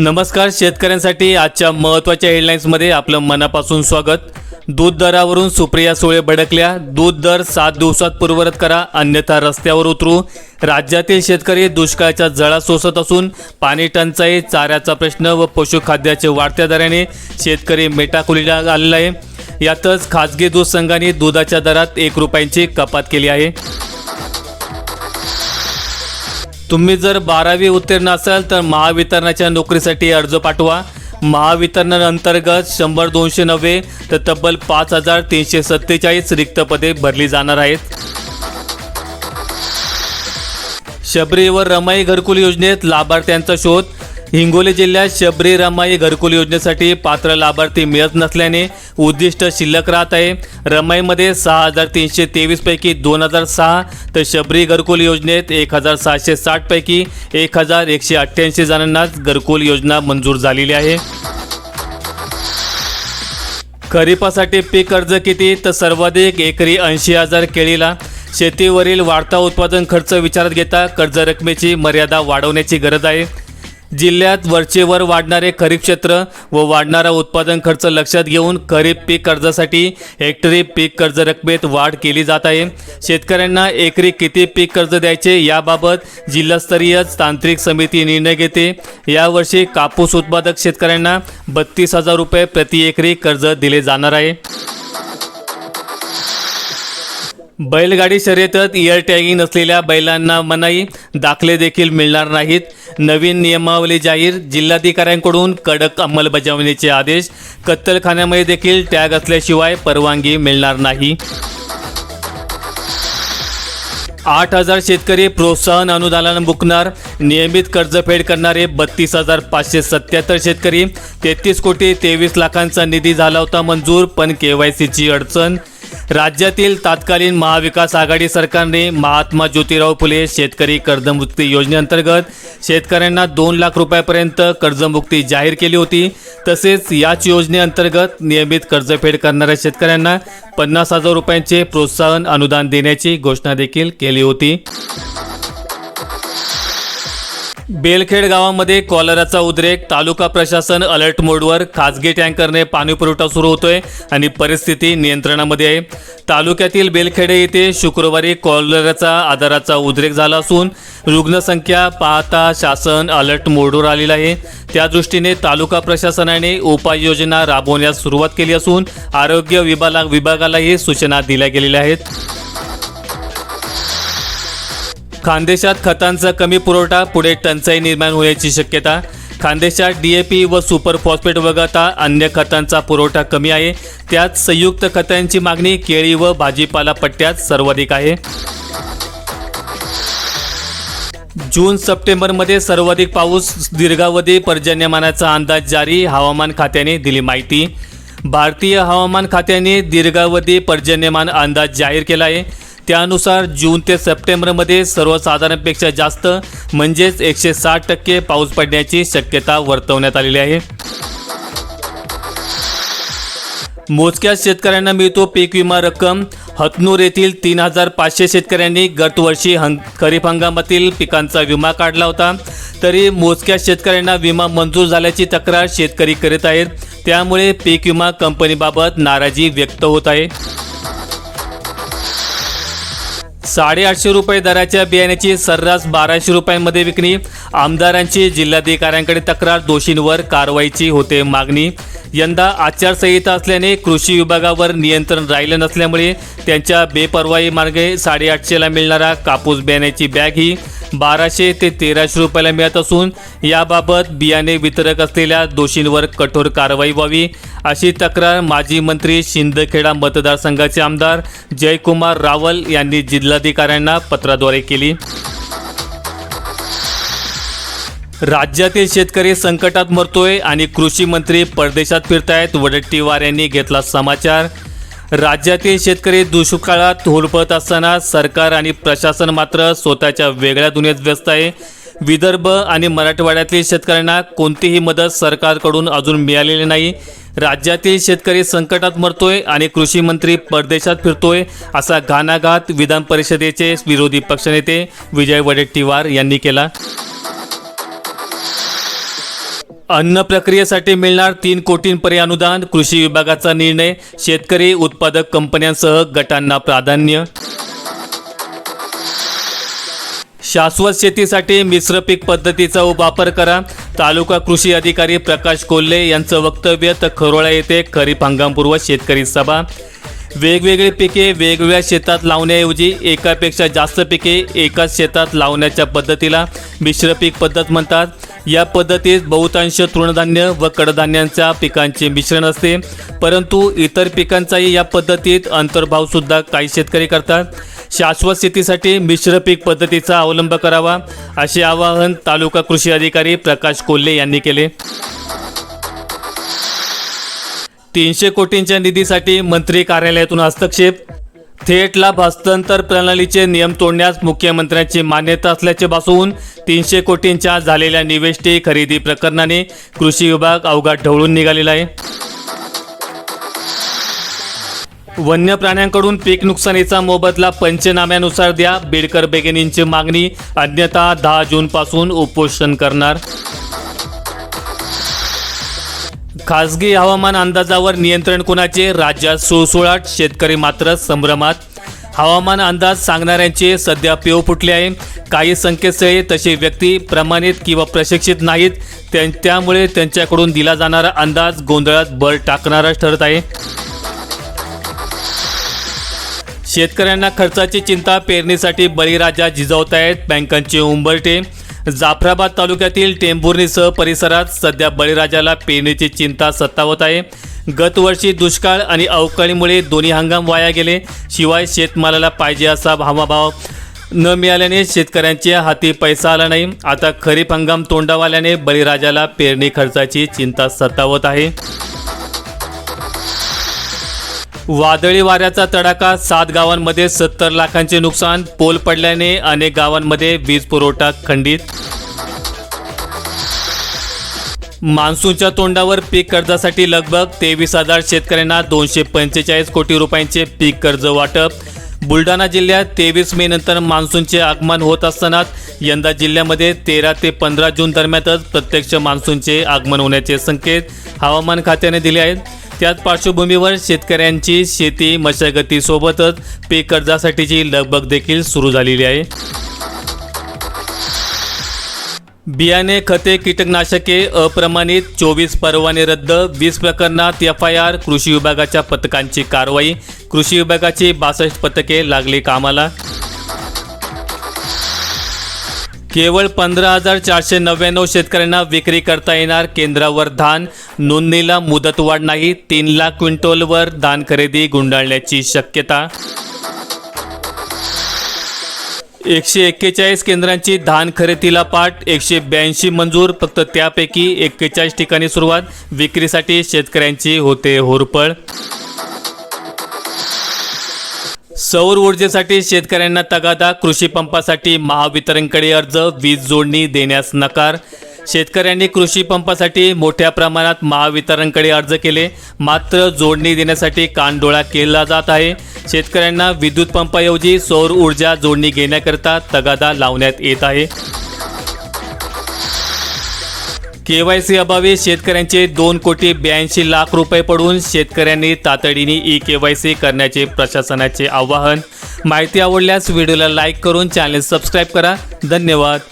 नमस्कार शेतकऱ्यांसाठी आजच्या महत्त्वाच्या हेडलाईन्समध्ये आपलं मनापासून स्वागत. दूध दरावरून सुप्रिया सुळे भडकल्या. दूध दर सात दिवसात पूर्वरत करा अन्यथा रस्त्यावर उतरू. राज्यातील शेतकरी दुष्काळाच्या जळा सोसत असून पाणी टंचाई चाऱ्याचा प्रश्न व पशुखाद्याचे वाढत्या दराने शेतकरी मेटाकुलीला आलेला आहे. यातच खाजगी दूध संघाने दुधाच्या दरात एक रुपयांची कपात केली आहे. तुम्ही जर बारावी उत्तीर्ण असाल तर महावितरणाच्या नोकरीसाठी अर्ज पाठवा. महावितरण अंतर्गत शंभर दोनशे नव्वे तर तब्बल पाच हजार तीनशे सत्तेचाळीस रिक्त पदे भरली जाणार आहेत. शबरी व रमाई घरकुल योजनेत लाभार्थ्यांचा शोध हिंगोली जिल्ह्यात शबरी रमाई घरकुल योजनेसाठी पात्र लाभार्थी मिळत नसल्याने उद्दिष्ट शिल्लक राहत आहे. रमाईमध्ये सहा हजार तीनशे तेवीसपैकी दोन हजार सहा तर शबरी घरकुल योजनेत एक हजार सहाशे साठपैकी एक हजार एकशे अठ्ठ्याऐंशी जणांनाच घरकुल योजना मंजूर झालेली आहे. खरीपासाठी पीक कर्ज किती? तर सर्वाधिक एकरी ऐंशी हजार केळीला. शेतीवरील वाढता उत्पादन खर्च विचारात घेता कर्ज रकमेची मर्यादा वाढवण्याची गरज आहे. जिल्ह्यात वरचेवर वाढणारे खरीप क्षेत्र व वाढणारा उत्पादन खर्च लक्षात घेऊन खरीप पीक कर्जासाठी हेक्टरी पीक कर्ज रकमेत वाढ केली जात आहे. शेतकऱ्यांना एकरी किती पीक कर्ज द्यायचे याबाबत जिल्हास्तरीय तांत्रिक समिती निर्णय घेते. यावर्षी कापूस उत्पादक शेतकऱ्यांना बत्तीस हजार रुपये प्रति एकरी कर्ज दिले जाणार आहे. बैलगाडी शर्यतत इयर टॅगिंग नसलेल्या बैलांना मनाई दाखले देखील मिळणार नाहीत. नवीन नियमावली जाहीर. जिल्हाधिकाऱ्यांकडून कडक अंमलबजावणीचे आदेश. कत्तलखान्यामध्ये देखील टॅग असल्याशिवाय परवानगी मिळणार नाही. आठ हजार शेतकरी प्रोत्साहन अनुदानानं बुकणार नियमित कर्जफेड करणारे बत्तीस हजार पाचशे सत्याहत्तर शेतकरी. तेहतीस कोटी तेवीस लाखांचा निधी झाला होता मंजूर पण के वाय सीची अडचण राज्यातील तत्कालीन महाविकास आघाडी सरकारने महात्मा ज्योतिराव फुले शेतकरी कर्जमुक्ती योजनेअंतर्गत शेतकऱ्यांना दोन लाख रुपयापर्यंत कर्जमुक्ती जाहीर केली होती. तसेच याच योजनेअंतर्गत नियमित कर्जफेड करणाऱ्या शेतकऱ्यांना पन्नास हजार रुपयांचे प्रोत्साहन अनुदान देण्याची घोषणा देखील केली होती. बेलखेड गावामध्ये कॉलराचा उद्रेक. तालुका प्रशासन अलर्ट मोडवर. खाजगी टँकरने पाणी पुरवठा सुरू होतोय आणि परिस्थिती नियंत्रणामध्ये आहे. तालुक्यातील बेलखेडे येथे शुक्रवारी कॉलराचा आधाराचा उद्रेक झाला असून रुग्णसंख्या पाहता शासन अलर्ट मोडवर आलेलं आहे. त्या दृष्टीने तालुका प्रशासनाने उपाययोजना राबवण्यास सुरुवात केली असून आरोग्य विभाग विभागालाही सूचना दिल्या गेलेल्या आहेत. खानदेशात खतांचा कमी पुरवठा पुढे टंचाई निर्माण होण्याची शक्यता. खानदेशात डीएपी व सुपर फॉस्फेट वगळता अन्य खतांचा पुरवठा कमी आहे. त्यात संयुक्त खतांची मागणी केळी व भाजीपाला पट्ट्यात सर्वाधिक आहे. जून सप्टेंबरमध्ये सर्वाधिक पाऊस दीर्घावधी पर्जन्यमानाचा अंदाज जारी हवामान खात्याने दिली माहिती. भारतीय हवामान खात्याने दीर्घावधी पर्जन्यमान अंदाज जाहीर केला आहे. त्यानुसार जून ते सप्टेंबरमध्ये सर्वसाधारणपेक्षा जास्त म्हणजेच एकशे साठ टक्के पाऊस पडण्याची शक्यता वर्तवण्यात आलेली आहे. मोजक्या शेतकऱ्यांना मिळतो पीक विमा रक्कम. हतनूर येथील तीन हजार पाचशे शेतकऱ्यांनी गतवर्षी हंग खरीप हंगामातील पिकांचा विमा काढला होता. तरी मोजक्या शेतकऱ्यांना विमा मंजूर झाल्याची तक्रार शेतकरी करीत आहेत. त्यामुळे पीक विमा कंपनीबाबत नाराजी व्यक्त होत आहे. साडेआठशे रुपये दराच्या बियाण्याची सर्रास बाराशे रुपयांमध्ये विक्री आमदारांची जिल्हाधिकाऱ्यांकडे तक्रार दोषींवर कारवाईची होते मागणी. यंदा आचारसंहिता असल्याने कृषी विभागावर नियंत्रण राहिलं नसल्यामुळे त्यांच्या बेपरवाई मार्गे साडेआठशेला मिळणारा कापूस बियाण्याची बॅग ही बाराशे ते तेराशे रुपयाला मिळत असून याबाबत बियाणे वितरक असलेल्या दोषींवर कठोर कारवाई व्हावी अशी तक्रार माजी मंत्री शिंदखेडा मतदारसंघाचे आमदार जयकुमार रावल यांनी जिल्हाधिकाऱ्यांना पत्राद्वारे केली. राज्यातील शेतकरी संकटात मरतोय आणि कृषी मंत्री परदेशात फिरतायत वडट्टीवार यांनी घेतला समाचार. राज्यातील शेतकरी दुष्काळात होरपळत असताना सरकार आणि प्रशासन मात्र स्वतःच्या वेगळ्या दुनियेत व्यस्त आहे. विदर्भ आणि मराठवाड्यातील शेतकऱ्यांना कोणतीही मदत सरकारकडून अजून मिळालेली नाही. राज्यातील शेतकरी संकटात मरतोय आणि कृषी मंत्री परदेशात फिरतोय असा घाणाघात विधान परिषदेचे विरोधी पक्षनेते विजय वडेट्टीवार यांनी केला. अन्न प्रक्रियेसाठी मिळणार तीन कोटींपर्यंत अनुदान कृषी विभागाचा निर्णय. शेतकरी उत्पादक कंपन्यांसह गटांना प्राधान्य. शाश्वत शेतीसाठी मिश्र पीक पद्धतीचा वापर करा. तालुका कृषी अधिकारी प्रकाश कोल्हे यांचं वक्तव्य तर खरोळा येथे खरीप हंगामपूर्व शेतकरी सभा. वेगवेगळी पिके वेगवेगळ्या शेतात लावण्याऐवजी एकापेक्षा जास्त पिके एकाच शेतात लावण्याच्या पद्धतीला मिश्र पीक पद्धत म्हणतात. या पद्धतीत बहुतांश तृणधान्य व कडधान्यांच्या पिकांचे मिश्रण असते. परंतु इतर पिकांचाही या पद्धतीत अंतर्भावसुद्धा काही शेतकरी करतात. शाश्वत शेतीसाठी मिश्र पीक पद्धतीचा अवलंब करावा असे आवाहन तालुका कृषी अधिकारी प्रकाश कोल्हे यांनी केले. तीनशे कोटींच्या निधीसाठी मंत्री कार्यालयातून हस्तक्षेप थेट लाभ हस्तांतर प्रणालीचे नियम तोडण्यास मुख्यमंत्र्यांची मान्यता असल्याचे भासवून तीनशे कोटींच्या झालेल्या निवेष्टी खरेदी प्रकरणाने कृषी विभाग अवघात ढवळून निघालेला आहे. वन्य प्राण्यांकडून पीक नुकसानीचा मोबदला पंचनाम्यानुसार द्या बेडकर बेगिनींची मागणी अन्यथा दहा जूनपासून उपोषण करणार. खासगी हवामान अंदाजावर नियंत्रण कुणाचे? राज्यात सुळसुळाट शेतकरी मात्र संभ्रमात. हवामान अंदाज सांगणाऱ्यांचे सध्या पेव फुटले आहे. काही संकेतस्थळे तसे व्यक्ती प्रमाणित किंवा प्रशिक्षित नाहीत. त्यां- त्यामुळे त्यांच्याकडून दिला जाणारा अंदाज गोंधळात बळ टाकणाराच ठरत आहे. शेतकऱ्यांना खर्चाची चिंता पेरणीसाठी बळीराजा झिजवतायत बँकांचे उंबरटे जाफराबाद तालुक्यातील टेंभुर्णीसह परिसरात सध्या बळीराजाला पेरणीची चिंता सत्तावत आहे. गतवर्षी दुष्काळ आणि अवकाळीमुळे दोन्ही हंगाम वाया गेले. शिवाय शेतमालाला पाहिजे असा हमाभाव न मिळाल्याने शेतकऱ्यांच्या हाती पैसा आला नाही. आता खरीप हंगाम तोंडावाल्याने बळीराजाला पेरणी खर्चाची चिंता सतावत आहे. वादळी वाऱ्याचा तडाखा सात गावांमध्ये सत्तर लाखांचे नुकसान पोल पडल्याने अनेक गावांमध्ये वीज पुरवठा खंडित. मान्सूनच्या तोंडावर पीक कर्जासाठी लगभग तेवीस हजार शेतकऱ्यांना दोनशे पंचेचाळीस कोटी रुपयांचे पीक कर्ज वाटप. बुलढाणा जिल्ह्यात तेवीस मे नंतर मान्सूनचे आगमन होत असतानाच यंदा जिल्ह्यामध्ये तेरा ते पंधरा जून दरम्यानच प्रत्यक्ष मान्सूनचे आगमन होण्याचे संकेत हवामान खात्याने दिले आहेत. त्याच पार्श्वभूमीवर शेतकऱ्यांची शेती मशागतीसोबतच पीक कर्जासाठीची लगबग देखील सुरू झालेली आहे. बियाणे खते कीटकनाशके अप्रमाणित चोवीस परवाने रद्द वीस प्रकरणात एफ आय आर कृषी विभागाच्या पथकांची कारवाई कृषी विभागाची बासष्ट पथके लागली कामाला. केवळ पंधरा हजार चारशे नव्याण्णव शेतकऱ्यांना विक्री करता येणार केंद्रावर धान नोंदणीला मुदतवाढ नाही तीन लाख क्विंटलवर धान खरेदी गुंडाळण्याची शक्यता. एकशे एक्केचाळीस केंद्रांची धान खरेदीला पाठ एकशे ब्याऐंशी मंजूर फक्त त्यापैकी एक्केचाळीस ठिकाणी सुरुवात विक्रीसाठी शेतकऱ्यांची होते होरपळ. सौर ऊर्जेसाठी शेतकऱ्यांना तगादा कृषी पंपासाठी महावितरणकडे अर्ज वीज जोडणी देण्यास नकार शेतकऱ्यांनी कृषी पंपासाठी मोठ्या प्रमाणात महावितरणकडे अर्ज केले. मात्र जोडणी देण्यासाठी कानडोळा केला जात आहे. शेतकऱ्यांना विद्युत पंपाऐवजी सौर ऊर्जा जोडणी घेण्याकरता तगादा लावण्यात येत आहे. केवायसी अभावी शेतकऱ्यांचे दोन कोटी ब्याऐंशी लाख रुपये पडून शेतकऱ्यांनी तातडीने ई केवायसी करण्याचे प्रशासनाचे आवाहन. माहिती आवडल्यास व्हिडिओला लाईक करून चॅनल सबस्क्राईब करा. धन्यवाद.